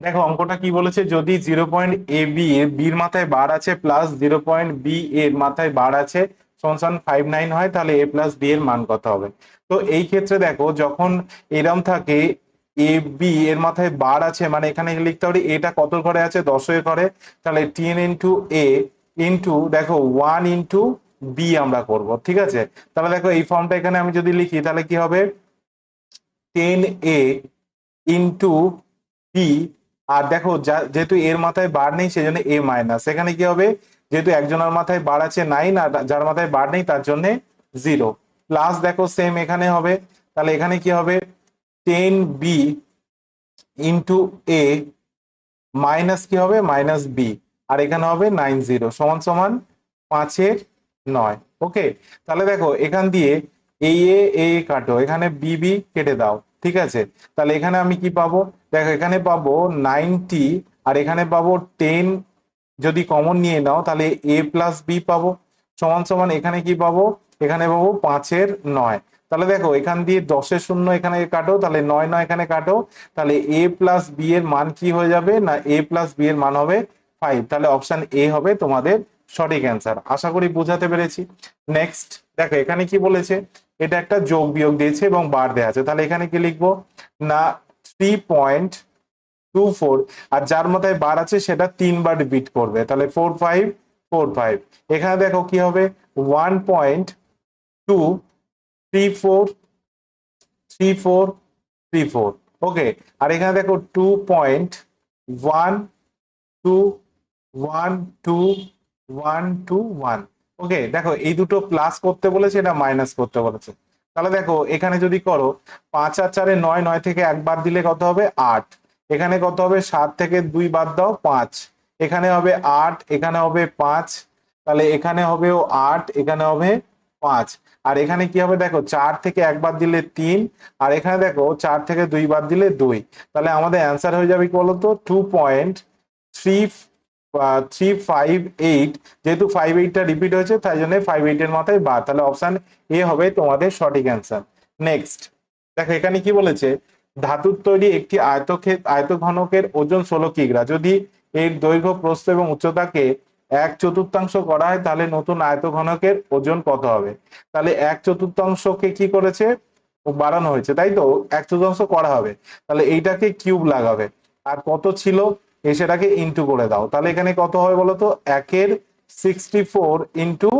দেখো, অঙ্কটা কি বলেছে? যদি জিরো পয়েন্ট এ বি এর বির মাথায় বার আছে প্লাস জিরো পয়েন্ট বি এর মাথায় বার আছে, সমান ফাইভ নাইন হয়, তাহলে এ প্লাস বি এর মান কত হবে? তো এই ক্ষেত্রে দেখো, যখন এরম থাকে এ বি এর মাথায় বার আছে মানে এখানে লিখতে পারি এটা কত ঘরে আছে? দশের ঘরে তাহলে টেন ইন্টু এ ইন্টু দেখো ওয়ান ইন্টু বি আমরা করব, ঠিক আছে? তাহলে দেখো, এই ফর্মটা এখানে আমি যদি লিখি, তাহলে কি হবে? টেন এ ইন্টু বি আর দেখো যেহেতু এর মাথায় বার নেই সেই জন্য এ মাইনাস এখানে কি হবে? যেহেতু একজনের মাথায় বার আছে নাইন আর যার মাথায় বার নেই, তার জন্য জিরো প্লাস দেখো সেম এখানে হবে। তাহলে এখানে কি হবে? Ten B into A minus কি হবে? মাইনাস বি আর এখানে হবে নাইন জিরো সমান সমান পাঁচের নয়। ওকে তাহলে দেখো, এখান দিয়ে এ এ কাটো। এখানে বি বি কেটে দাও। ঠিক আছে? তাহলে এখানে আমি কি পাবো? দেখো, এখানে পাবো নাইনটি আর এখানে পাবো টেন যদি কমন নিয়ে নাও, তাহলে এ প্লাস বি পাবো। সমান সমান এখানে কি পাবো? এখানে পাবো পাঁচের নয়। তাহলে দেখো, এখান দিয়ে দশের শূন্য এখানে কাটো, তাহলে নয় নয় এখানে কাটো। তাহলে এ প্লাস বি এর মান কি হয়ে যাবে? না এ প্লাস বি এর মান হবে ফাইভ তাহলে অপশন এ হবে তোমাদের সঠিক অ্যান্সার আশা করি বোঝাতে পেরেছি। নেক্সট দেখো, এখানে কি বলেছে? এটা একটা যোগ বিয়োগ দিয়েছে এবং বার দেওয়া আছে। তাহলে এখানে কি লিখব? না থ্রি পয়েন্ট টু ফোর আর যার মাথায় বার আছে, সেটা তিনবার রিপিট করবে। তাহলে ফোর ফাইভ ফোর ফাইভ এখানে দেখো কি হবে? One point two three four three four three four okay, আর এখানে দেখো two point one two one two one two one okay দেখো, এই দুটো প্লাস করতে বলেছে, এটা মাইনাস করতে বলেছে। তাহলে দেখো, এখানে যদি করো, পাঁচ আর চারে নয় নয় থেকে একবার দিলে কত হবে? আট। এখানে কত হবে? সাত থেকে দুই বাদ দাও, পাঁচ। এখানে হবে আট, এখানে হবে পাঁচ। তাহলে এখানে হবে ও আট, এখানে হবে পাঁচ। আর এখানে কি হবে? দেখো, চার থেকে একবার দিলে তিন, আর এখানে দেখো, চার থেকে দুই বার দিলে দুই। তাহলে আমাদের অ্যান্সার হয়ে যাবে কি বলতো? Two point three three five eight যেহেতু ফাইভ এইটটা রিপিট হয়েছে, তাই জন্য ফাইভ এইটের মাথায় বার। তাহলে অপশন এ হবে তোমাদের সঠিক অ্যান্সার নেক্সট দেখো এখানে কি বলেছে? ধাতুর তৈরি একটি আয়তক্ষেত, আয়তঘনকের ওজন ষোলো কিগ্রা। যদি এর দৈর্ঘ্য, প্রস্থ এবং উচ্চতাকে এক চতুর্থাংশ করা হয়, তাহলে নতুন আয়তঘনকের ওজন কত হবে? তাহলে এক চতুর্থাংশকে কি করেছে? বাড়ানো হয়েছে, তাই তো? এক চতুর্থাংশ করা হবে। তাহলে এইটাকে কিউব লাগাবে। আর কত ছিল? এ সেটাকে ইন্টু করে দাও। তাহলে এখানে কত হবে বলতো? একের সিক্সটি ফোর ইন্টু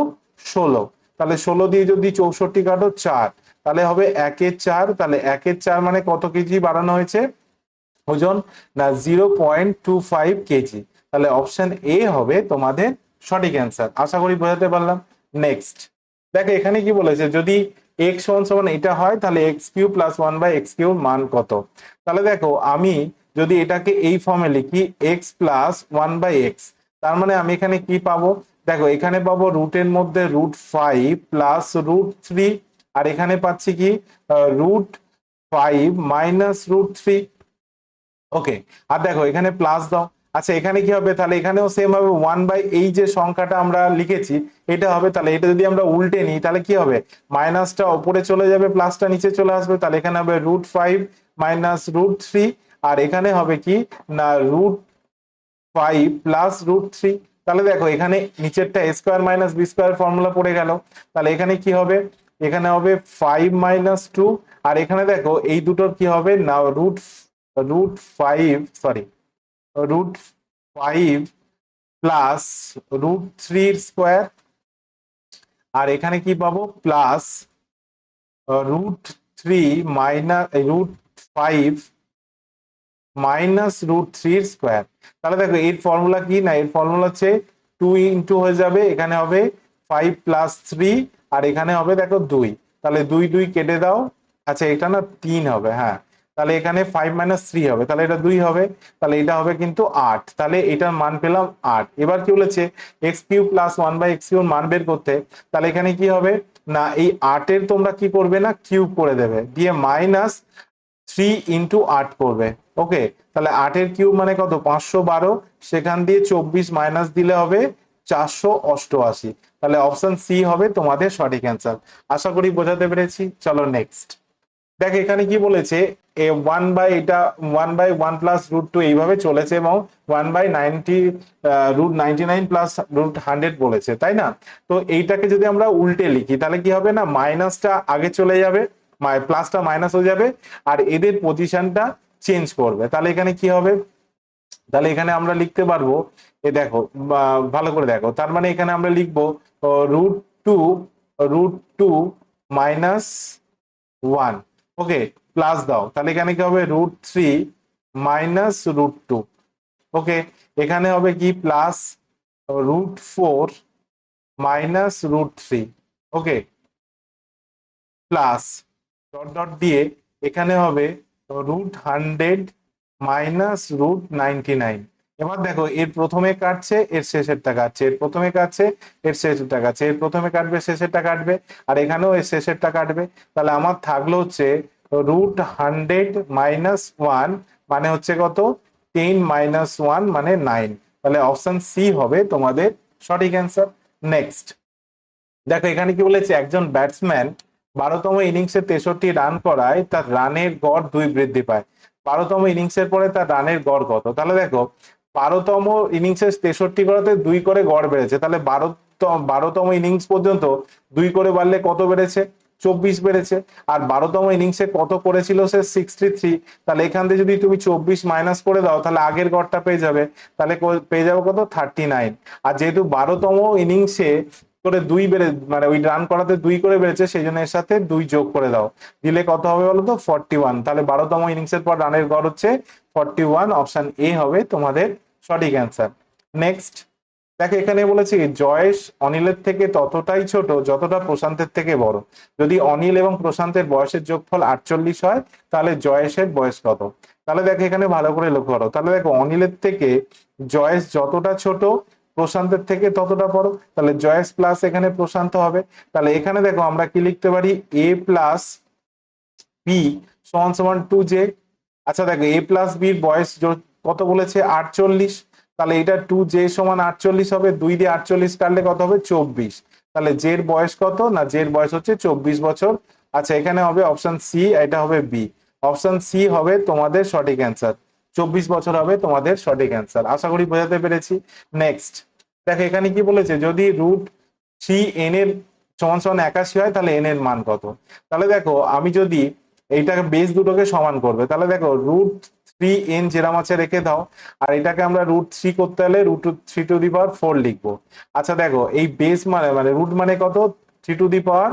ষোলো। তাহলে ষোলো দিয়ে যদি চৌষট্টি কাটো চার, তাহলে হবে একের চার। তাহলে একের চার মানে কত কেজি বাড়ানো হয়েছে? ওজন? না zero point two five kg. তাহলে অপশন এ হবে তোমাদের সঠিক অ্যান্সার আশা করি বোঝাতে পারলাম। নেক্সট দেখো, এখানে কি বলেছে? যদি এক্স ওয়ান সমান এটা হয়, তাহলে x q plus one by x q মান কত? তাহলে দেখো, আমি যদি এটাকে এই ফর্মে লিখি x plus one by x তার মানে আমি এখানে কি পাবো? দেখো, এখানে পাবো রুটের মধ্যে root five plus root three আর এখানে পাচ্ছি কি? Root five minus root three okay আর দেখো, এখানে প্লাস দাও। আচ্ছা এখানে কি হবে? তাহলে এখানেও সেম হবে ওয়ান বাই এই যে সংখ্যাটা আমরা লিখেছি, এটা হবে, তাহলে এটা যদি আমরা উল্টে নিই, তাহলে কি হবে? মাইনাসটা ওপরে চলে যাবে প্লাসটা নিচে চলে আসবে, তাহলে এখানে হবে root five minus root three আর এখানে হবে কি? না root five plus root three তাহলে দেখো, এখানে নিচেরটা a square minus b square formula পড়ে গেল। তাহলে এখানে কি হবে? এখানে হবে ফাইভ মাইনাস টু আর এখানে দেখো, এই দুটোর কি হবে? না root root five sorry root five plus root থ্রির স্কোয়ার আর এখানে কি পাবো? Plus root three minus root five minus root থ্রির স্কোয়ার তাহলে দেখো, এর ফর্মুলা কি? না, এর ফর্মুলা হচ্ছে টু ইন্টু হয়ে যাবে, এখানে হবে ফাইভ প্লাস থ্রি আর এখানে হবে দেখো দুই। তাহলে দুই দুই কেটে দাও। আচ্ছা এটা না তিন হবে হ্যাঁ। তাহলে এখানে ফাইভ মাইনাস থ্রি হবে, তাহলে এটা দুই হবে। তাহলে এটা হবে কিন্তু আট। তাহলে এটার মান পেলাম আট। এবার কি বলেছে? X q plus one by x কিউর মান বের করতে, তাহলে এখানে কি হবে? না, এই আটের তোমরা কি করবে না কিউব করে দেবে। দিয়ে মাইনাস থ্রি ইন্টু আট করবে ওকে তাহলে আটের কিউব মানে কত? পাঁচশো বারো। সেখান দিয়ে চব্বিশ মাইনাস দিলে হবে চারশো অষ্টআশি। তাহলে অপশন সি হবে তোমাদের সঠিক অ্যান্সার আশা করি বোঝাতে পেরেছি। চলো নেক্সট দেখ, এখানে কি বলেছে? এ ওয়ান বাই এটা one by one plus root two এইভাবে চলেছে এবং one by ninety root ninety nine plus root hundred বলেছে, তাই না? তো এইটাকে যদি আমরা উল্টে লিখি, তাহলে কি হবে না? মাইনাসটা আগে চলে যাবে। প্লাসটা মাইনাস হয়ে যাবে আর এদের পজিশনটা চেঞ্জ করবে। তাহলে এখানে কি হবে? তাহলে এখানে আমরা লিখতে পারব, এ দেখো ভালো করে দেখো, তার মানে এখানে আমরা লিখব root two root two minus one. Okay, plus দাও। তাহলে এখানে কি হবে? Root three minus root two. Okay, এখানে হবে কি? Plus root four minus root three. Okay, plus dot dot দিয়ে এখানে হবে root hundred minus root ninety nine এবার দেখো, এর প্রথমে কাটছে, এর শেষেরটা কাটছে, এর প্রথমে কাটছে, এর শেষেরটা কাটছে, এর প্রথমে কাটবে, শেষেরটা কাটবে, আর এখানেও এর শেষেরটা কাটবে। তাহলে আমার থাকল হচ্ছে রুট হান্ড্রেড মাইনাস ওয়ান মানে হচ্ছে কত? টেন মাইনাস ওয়ান মানে নাইন তাহলে অপশন সি হবে তোমাদের সঠিক অ্যান্সার নেক্সট দেখো, এখানে কি বলেছে? একজন ব্যাটসম্যান বারোতম ইনিংসে তেষট্টি রান করায় তার রানের গড় দুই বৃদ্ধি পায়। বারোতম ইনিংসের পরে তার রানের গড় কত? তাহলে দেখো, বারোতম ইনিংসে তেষট্টি করাতে দুই করে গড় বেড়েছে। তাহলে বারো বারোতম ইনিংস পর্যন্ত দুই করে বাড়লে কত বেড়েছে? চব্বিশ বেড়েছে। আর বারোতম ইনিংসে কত করেছিল সে? সিক্সটি থ্রি তাহলে এখান থেকে যদি তুমি চব্বিশ মাইনাস করে দাও, তাহলে আগের গড়টা পেয়ে যাবে। তাহলে পেয়ে যাবে কত? থার্টি নাইন আর যেহেতু বারোতম ইনিংসে করে দুই বেড়ে মানে ওই রান করাতে দুই করে বেড়েছে সেই জন্য এর সাথে দুই যোগ করে দাও। দিলে কত হবে বলো তো ফর্টি ওয়ান তাহলে বারোতম ইনিংসের পর রানের গড় হচ্ছে ফর্টি ওয়ান অপশন এ হবে তোমাদের সঠিক অ্যান্সার নেক্সট দেখো এখানে বলেছে জয়েশ অনিলের থেকে ততটাই ছোট যতটা প্রশান্তের থেকে বড়। যদি অনিল এবং প্রশান্তের বয়সের যোগফল আটচল্লিশ হয়, তাহলে জয়েশের বয়স কত? তাহলে দেখো এখানে ভালো করে লক্ষ্য করো। তাহলে দেখো অনিলের থেকে জয়েশ যতটা ছোট প্রশান্তের থেকে ততটা বড়। তাহলে জয়েস প্লাস এখানে প্রশান্ত হবে। তাহলে এখানে দেখো আমরা কি লিখতে পারি? এ প্লাস বি সমান সমান টু জে আচ্ছা দেখো এ প্লাস বির বয়স কত বলেছে? আটচল্লিশ। তাহলে এটা টু জে সমান আটচল্লিশ হবে। দুই দিয়ে আটচল্লিশ কাটলে কত হবে? চব্বিশ। তাহলে জের বয়স কত? না জের বয়স হচ্ছে চব্বিশ বছর। আচ্ছা এখানে হবে অপশন সি এটা হবে বি অপশন সি হবে তোমাদের সঠিক অ্যান্সার চব্বিশ বছর হবে তোমাদের সঠিক অ্যান্সার আশা করি বোঝাতে পেরেছি। নেক্সট দেখো, এখানে কি বলেছে? যদি রুট থ্রি এন এর সমান সমান একাশি হয়, তাহলে এন এর মান কত? তাহলে দেখো, আমি যদি এইটাকে বেস দুটোকে সমান করবে, তাহলে দেখো রুট থ্রি এন যেরাম আছে রেখে দাও, আর এটাকে আমরা রুট থ্রি করতে হলে root three to the power four লিখব। আচ্ছা দেখো, এই বেস মানে মানে রুট মানে কত? Three to the power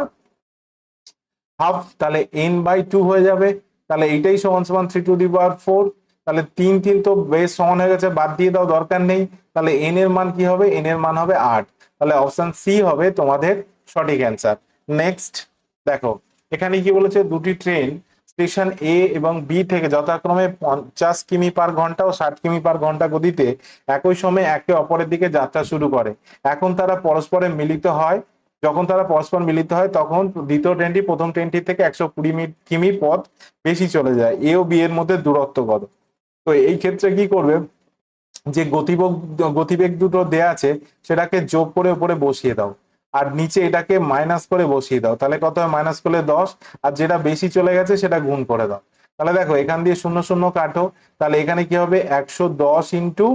half তাহলে এন বাই টু হয়ে যাবে। তাহলে এইটাই সমান সমান three to the power four তাহলে তিন তিন তো বেস সমান হয়ে গেছে, বাদ দিয়ে দাও, দরকার নেই। তাহলে এন এর মান কি হবে? এন এর মান হবে আট। তাহলে অপশন সি হবে তোমাদের সঠিক অ্যান্সার নেক্সট দেখো, এখানে কি বলেছে? দুটি ট্রেন স্টেশন এ এবং বি থেকে যথাক্রমে পঞ্চাশ কিমি পার ঘণ্টা ও ষাট কিমি পার ঘণ্টা গতিতে একই সময়ে একে অপরের দিকে যাত্রা শুরু করে। এখন তারা পরস্পরে মিলিত হয়। যখন তারা পরস্পর মিলিত হয়, তখন দ্বিতীয় ট্রেনটি প্রথম ট্রেনটি থেকে একশো কুড়ি কিমি পথ বেশি চলে যায়। এ ও বি এর মধ্যে দূরত্ব কত তো এই ক্ষেত্রে কি করবে? যে গতিবেগ গতিবেগ দুটো দেয়া আছে, সেটাকে যোগ করে উপরে বসিয়ে দাও। আর নিচে এটাকে মাইনাস করে বসিয়ে দাও। তাহলে কত হয়? মাইনাস করলে দশ। আর যেটা বেশি চলে গেছে, সেটা গুণ করে দাও। তাহলে দেখো, এখান দিয়ে শূন্য শূন্য কাটো। তাহলে এখানে কি হবে? একশো দশ ইন্টু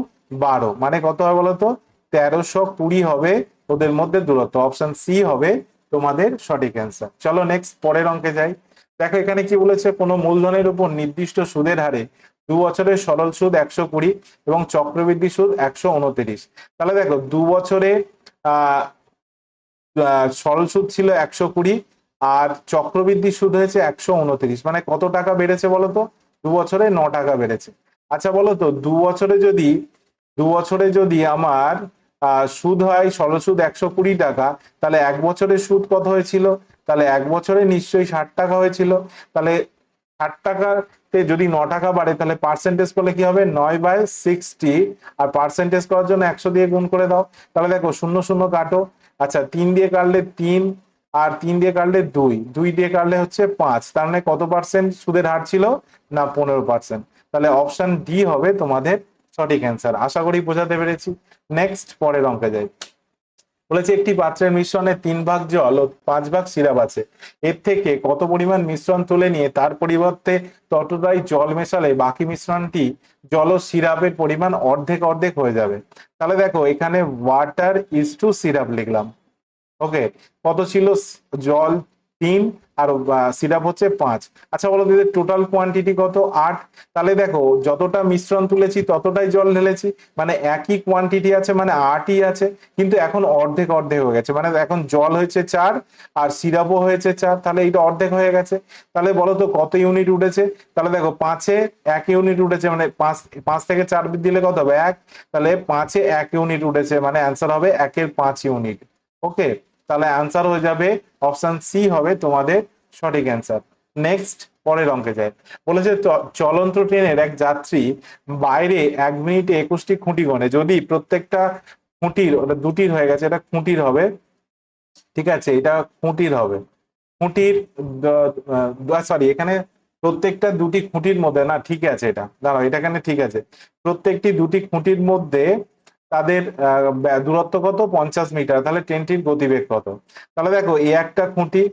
বারো। মানে কত হয় বলতো? তেরোশো কুড়ি হবে ওদের মধ্যে দূরত্ব। অপশন সি হবে তোমাদের সঠিক অ্যান্সার চলো নেক্সট পরের অঙ্কে যাই। দেখো, এখানে কি বলেছে? কোনো মূলধনের উপর নির্দিষ্ট সুদের হারে দু বছরের সরল সুদ একশো কুড়ি এবং চক্রবৃদ্ধি সুদ একশো উনত্রিশ। তাহলে দেখো, দু বছরে সরল সুদ ছিল একশো কুড়ি আর চক্রবৃদ্ধি সুদ হয়েছে একশো উনত্রিশ। মানে কত টাকা বেড়েছে বলতো দু বছরে ন টাকা বেড়েছে। আচ্ছা বলতো দু বছরে যদি, দু বছরে যদি আমার সুদ হয়, সরল সুদ একশো কুড়ি টাকা, তাহলে এক বছরের সুদ কত হয়েছিল? তাহলে এক বছরে নিশ্চয়ই ষাট টাকা হয়েছিল। তাহলে ষাট টাকাতে যদি ন টাকা বাড়ে, তাহলে পার্সেন্টেজ করলে কি হবে? নয় বাই সিক্সটি আর পার্সেন্টেজ করার জন্য একশো দিয়ে গুণ করে দাও। তাহলে দেখো, শূন্য শূন্য কাটো। আচ্ছা তিন দিয়ে কাটলে তিন আর তিন দিয়ে কাটলে দুই। দুই দিয়ে কাটলে হচ্ছে পাঁচ। তার মানে কত পার্সেন্ট সুদের হার ছিল? না, পনেরো পার্সেন্ট তাহলে অপশন ডি হবে তোমাদের সঠিক অ্যান্সার আশা করি বোঝাতে পেরেছি। নেক্সট পরের অঙ্কে যাই। বলেছে, একটি পাত্রের মিশ্রণে তিন ভাগ জল ও পাঁচ ভাগ সিরাপ আছে। এর থেকে কত পরিমাণ মিশ্রণ তুলে নিয়ে তার পরিবর্তে ততটাই জল মেশালে বাকি মিশ্রণটি জল ও সিরাপের পরিমাণ অর্ধেক অর্ধেক হয়ে যাবে। তাহলে দেখো, এখানে ওয়াটার ইজ টু সিরাপ লিখলাম। ওকে কত ছিল? জল তিন আর সিরাপ হচ্ছে পাঁচ। আচ্ছা বলো দিদি টোটাল কোয়ান্টিটি কত? আট। তাহলে দেখো, যতটা মিশ্রণ তুলেছি, ততটাই জল ঢেলেছি। মানে একই কোয়ান্টিটি আছে মানে আটই আছে, কিন্তু এখন অর্ধেক অর্ধেক হয়ে গেছে। মানে এখন জল হয়েছে চার, আর সিরাপও হয়েছে চার। তাহলে এটা অর্ধেক হয়ে গেছে। তাহলে বলো তো, কত ইউনিট উঠেছে? তাহলে দেখো, পাঁচে এক ইউনিট উঠেছে মানে পাঁচ পাঁচ থেকে চার দিলে কত হবে? এক। তাহলে পাঁচে এক ইউনিট উঠেছে মানে অ্যান্সার হবে একের পাঁচ ইউনিট ওকে তাহলে অ্যান্সার হয়ে যাবে অপশন সি হবে তোমাদের সঠিক অ্যান্সার নেক্সট পরের অঙ্কে যায় বলেছে চলন্ত ট্রেনের এক যাত্রী বাইরে এক মিনিটে একুশটি খুঁটি গণে। যদি প্রত্যেকটা খুঁটির, ওটা দুটির হয়ে গেছে, এটা খুঁটির হবে। ঠিক আছে, এটা খুঁটির হবে। খুঁটির সরি এখানে প্রত্যেকটা দুটি খুঁটির মধ্যে, না, ঠিক আছে এটা। দাঁড়াও, এটা এখানে ঠিক আছে। প্রত্যেকটি দুটি খুঁটির মধ্যে তাদের দূরত্ব কত? পঞ্চাশ মিটার। তাহলে ট্রেনটির গতিবেগ কত? তাহলে দেখো এই একটা খুঁটি,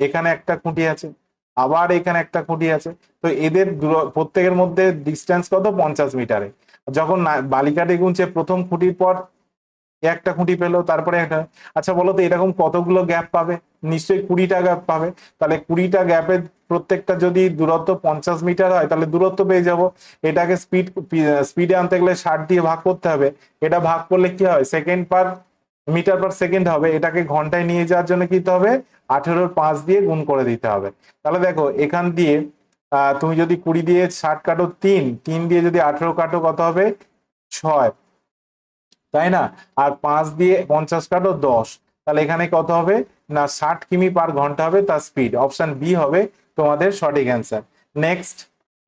এখানে একটা খুঁটি আছে, আবার এখানে একটা খুঁটি আছে। তো এদের দূর- প্রত্যেকের মধ্যে ডিস্টেন্স কত? পঞ্চাশ মিটারে। যখন বালিকাটি গুনছে প্রথম খুঁটির পর একটা খুঁটি পেল, তারপরে একটা। আচ্ছা বলো তো, এরকম কতগুলো গ্যাপ পাবে? নিশ্চয়ই কুড়িটা গ্যাপ পাবে। তাহলে কুড়িটা গ্যাপের প্রত্যেকটা যদি দূরত্ব পঞ্চাশ মিটার হয়, তাহলে দূরত্ব পেয়ে যাব। এটাকে স্পিড স্পিডে আনতে গেলে ষাট দিয়ে ভাগ করতে হবে। এটা ভাগ করলে কি হয়? Second per metre per second হবে। এটাকে ঘন্টায় নিয়ে যাওয়ার জন্য কি হবে? আঠেরোর পাঁচ দিয়ে গুণ করে দিতে হবে। তাহলে দেখো, এখান দিয়ে তুমি যদি কুড়ি দিয়ে ষাট কাটো তিন তিন দিয়ে যদি আঠেরো কাটো কত হবে? ছয়। তাই না? আর পাঁচ দিয়ে পঞ্চাশ কাটো দশ। তাহলে এখানে কত হবে? না, ষাট কিমি পার ঘণ্টা হবে তার স্পিড অপশন বি হবে তোমাদের সঠিক অ্যান্সার নেক্সট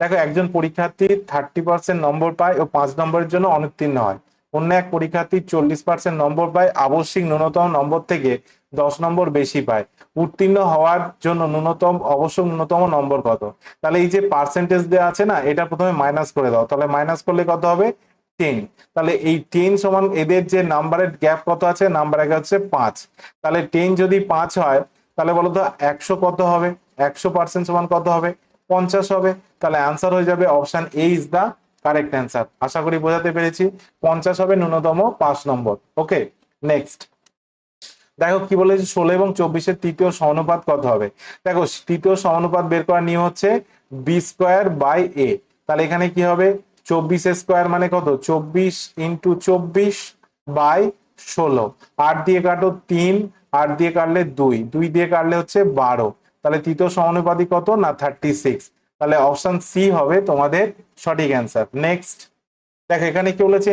দেখো একজন পরীক্ষার্থী থার্টি পার্সেন্ট নম্বর পায় ও পাঁচ নম্বরের জন্য অনুত্তীর্ণ হয়। অন্য এক পরীক্ষার্থী চল্লিশ পার্সেন্ট নম্বর পায়, আবশ্যিক ন্যূনতম নম্বর থেকে দশ নম্বর বেশি পায়। উত্তীর্ণ হওয়ার জন্য ন্যূনতম অবশ্যক ন্যূনতম নম্বর কত? তাহলে এই যে পার্সেন্টেজ দেওয়া আছে না, এটা প্রথমে মাইনাস করে দাও। তাহলে মাইনাস করলে কত হবে? টেন তাহলে এই টেন সমান এদের যে নাম্বারের গ্যাপ কত আছে? নাম্বার এক হচ্ছে পাঁচ। তাহলে টেন যদি পাঁচ হয়, তাহলে বলো তো একশো কত হবে? একশো পার্সেন্ট সমান কত হবে? পঞ্চাশ হবে। তাহলে অ্যান্সার হয়ে যাবে option A is the correct answer আশা করি বোঝাতে পেরেছি। পঞ্চাশ হবে ন্যূনতম পাঁচ নম্বর। ওকে নেক্সট দেখো কি বলেছে? ষোলো এবং চব্বিশের তৃতীয় সমানুপাত কত হবে? দেখো, তৃতীয় সমানুপাত বের করার নিয়ম হচ্ছে বি স্কোয়ার বাই এ তাহলে এখানে কি হবে? চব্বিশ স্কোয়ার মানে কত? চব্বিশ ইন্টু চব্বিশ বাই ষোলো। আট দিয়ে কাটো তিন, আট দিয়ে কাটলে দুই। দুই দিয়ে কাটলে হচ্ছে বারো। তাহলে তৃতীয় সমানুপাতি কত? না থার্টি সিক্স তাহলে অপশন সি হবে তোমাদের সঠিক অ্যান্সার নেক্সট দেখো এখানে কি বলেছে?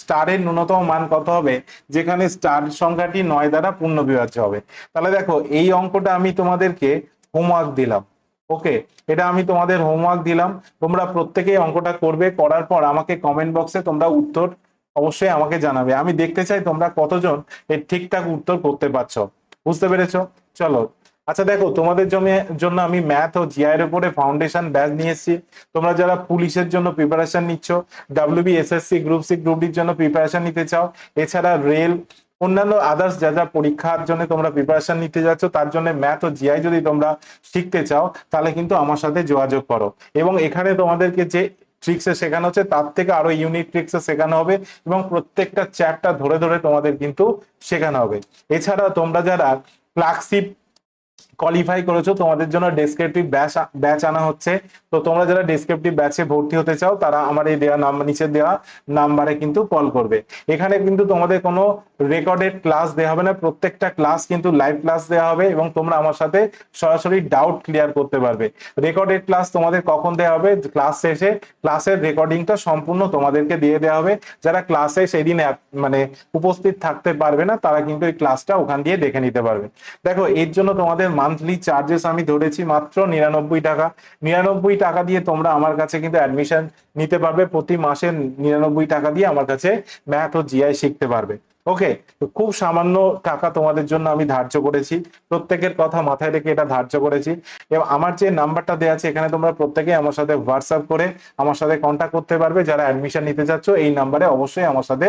স্টারের ন্যূনতম মান কত হবে? যেখানে স্টার সংখ্যাটি নয় দ্বারা পূর্ণ বিভাজ্য হবে। তাহলে দেখো, এই অঙ্কটা আমি তোমাদেরকে হোমওয়ার্ক দিলাম। ওকে এটা আমি তোমাদের হোমওয়ার্ক দিলাম। তোমরা প্রত্যেকেই অঙ্কটা করবে, করার পর আমাকে কমেন্ট বক্সে তোমরা উত্তর অবশ্যই আমাকে জানাবে। আমি দেখতে চাই তোমরা কতজন এর ঠিকঠাক উত্তর করতে পারছ। বুঝতে পেরেছ? চলো। আচ্ছা দেখো, তোমাদের জন্য- আমি ম্যাথ ও জিআই এর উপরে ফাউন্ডেশন ব্যাচ নিয়ে এসেছি। তোমরা যারা পুলিশের জন্য প্রিপারেশন নিচ্ছ WB SSC group C group ডির জন্য প্রিপারেশন নিতে চাও, এছাড়া রেল অন্যান্য আদার্স যা যা পরীক্ষার জন্য তোমরা প্রিপারেশন নিতে যাচ্ছ, তার জন্য ম্যাথ ও জিআই যদি তোমরা শিখতে চাও, তাহলে কিন্তু আমার সাথে যোগাযোগ করো। এবং এখানে তোমাদেরকে যে ট্রিক্সে শেখানো হচ্ছে, তার থেকে আরও ইউনিক ট্রিক্সে শেখানো হবে এবং প্রত্যেকটা চ্যাপ্টার ধরে ধরে তোমাদের কিন্তু শেখানো হবে। এছাড়া তোমরা যারা ক্লার্কশিপ কোয়ালিফাই করেছ, তোমাদের জন্য ডেসক্রিপটিভ ব্যাচ ব্যাচ আনা হচ্ছে। তো তোমরা যারা ডেসক্রিপটিভ ব্যাচে ভর্তি হতে চাও, তারা আমার এই দেওয়া নাম্বার নিচে দেওয়া নাম্বারে কিন্তু কল করবে। এখানে কিন্তু তোমাদের কোনো রেকর্ডেড ক্লাস দেওয়া হবে না, প্রত্যেকটা ক্লাস কিন্তু লাইভ ক্লাস দেওয়া হবে এবং তোমরা আমার সাথে সরাসরি ডাউট ক্লিয়ার করতে পারবে। রেকর্ডেড ক্লাস তোমাদের কখন দেওয়া হবে? ক্লাস শেষে। ক্লাসের রেকর্ডিংটা সম্পূর্ণ তোমাদেরকে দিয়ে দেওয়া হবে। যারা ক্লাসে সেদিন মানে উপস্থিত থাকতে পারবে না, তারা কিন্তু এই ক্লাসটা ওখান দিয়ে দেখে নিতে পারবে। দেখো, এর জন্য তোমাদের মান্থলি চার্জেস আমি ধরেছি মাত্র নিরানব্বই টাকা। নিরানব্বই টাকা দিয়ে তোমরা আমার কাছে কিন্তু অ্যাডমিশন নিতে পারবে। প্রতি মাসে নিরানব্বই টাকা দিয়ে আমার কাছে ম্যাথ ও জিআই শিখতে পারবে। ওকে খুব সামান্য টাকা তোমাদের জন্য আমি ধার্য করেছি। প্রত্যেকের কথা মাথায় রেখে এটা ধার্য করেছি। এবং আমার যে নাম্বারটা দেওয়া আছে, এখানে তোমরা প্রত্যেকে আমার সাথে হোয়াটসঅ্যাপ করে আমার সাথে কন্ট্যাক্ট করতে পারবে। যারা অ্যাডমিশন নিতে চাচ্ছ, এই নাম্বারে অবশ্যই আমার সাথে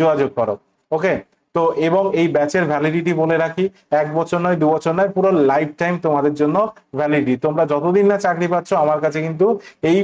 যোগাযোগ করো। ওকে তো এবং এই ব্যাচের ভ্যালিডিটি বলে রাখি, এক বছর নয়, দু বছর নয়, পুরো লাইফ টাইম তোমাদের জন্য ভ্যালিডিটি তোমরা যতদিন না চাকরি পাচ্ছ, আমার কাছে কিন্তু এই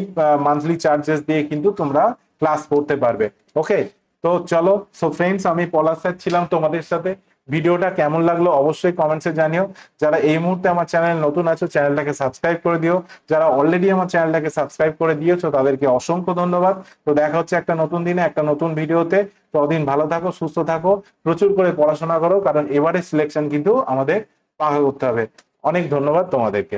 মান্থলি চার্জেস দিয়ে কিন্তু তোমরা ক্লাস করতে পারবে। ওকে তো চলো সো ফ্রেন্ডস আমি পলাশ স্যার ছিলাম তোমাদের সাথে। ভিডিওটা কেমন লাগল অবশ্যই কমেন্টসে জানিও। যারা এই মুহূর্তে আমার চ্যানেল নতুন আছো চ্যানেলটাকে সাবস্ক্রাইব করে দিও। যারা অলরেডি আমার চ্যানেলটাকে সাবস্ক্রাইব করে দিয়েছ, তাদেরকে অসংখ্য ধন্যবাদ। তো দেখা হচ্ছে একটা নতুন দিনে, একটা নতুন ভিডিওতে। ততদিন ভালো থাকো, সুস্থ থাকো, প্রচুর করে পড়াশোনা করো, কারণ এবারে সিলেকশন কিন্তু আমাদের পাকা করতে হবে। অনেক ধন্যবাদ তোমাদেরকে।